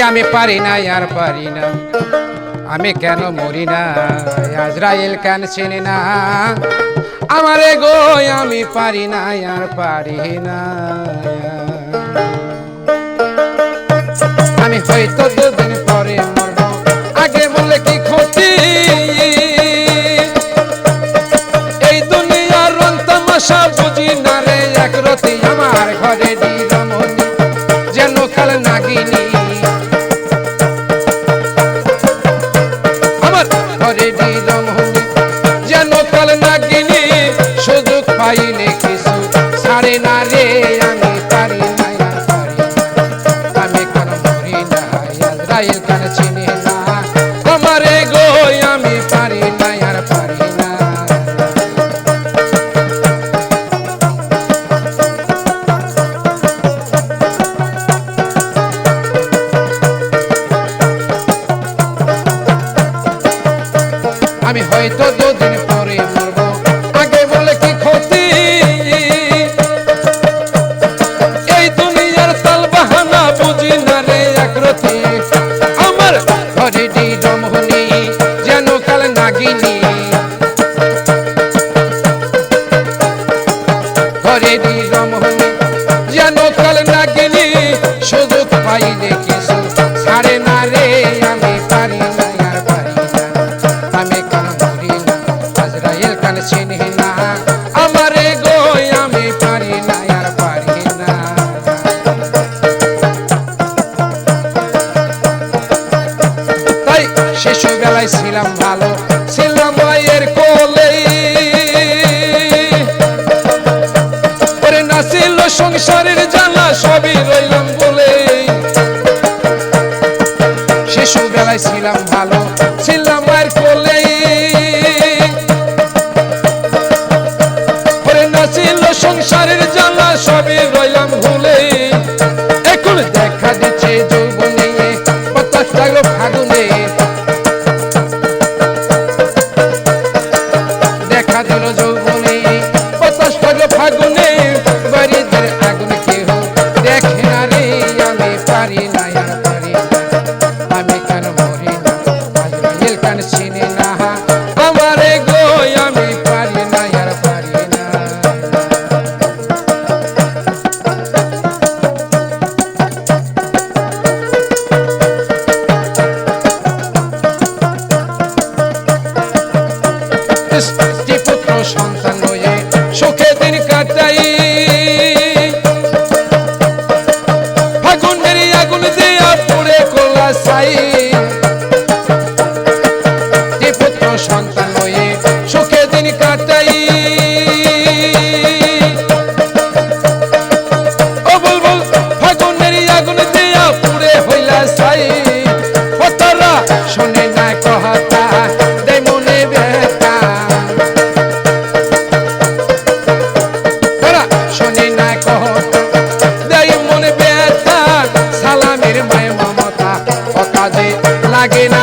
পারি না আর পারি না। আমি কেন মরি না? আজরাইল কেন চিনি না? আমারে গো, আমি পারি না আর পারি না। আমি হয়তো দুদিন পরে আগে বললে কি ক্ষতি? এই দুনিয়ার রং তামাশা বুঝি না রে একরতি আমার ঘরে দিলামনি যেন কাল নাগিনী যেন কাল নাগিনী, সুযোগ পাইলে কিছু ছাড়ে না রে, আমি পারি না পারি আমি কেন মরি না ইসরায়েল কেন চিনি না? আমারে গো, আমি পারি না আর পারি না। আমি হয়তো দুদিন বুঝি একরতি আমার ঘরে রমহনি যেন কাল নাগিনী। ঘরে রমহনি শিশু বেলায় ছিলাম ভালো ছিলাম মায়ের কোলে। ওরে সংসারের জ্বালা সবই রইলাম ভুলে স্ত্রী পুত্র সন্তান দিন কাটাই। ফাগুনের আগুন দিয়া পুড়ে কোলা সাই তারা না কহতা দেয় মনে ব্যথা সালামের মায় মমতা ও কাজে লাগে না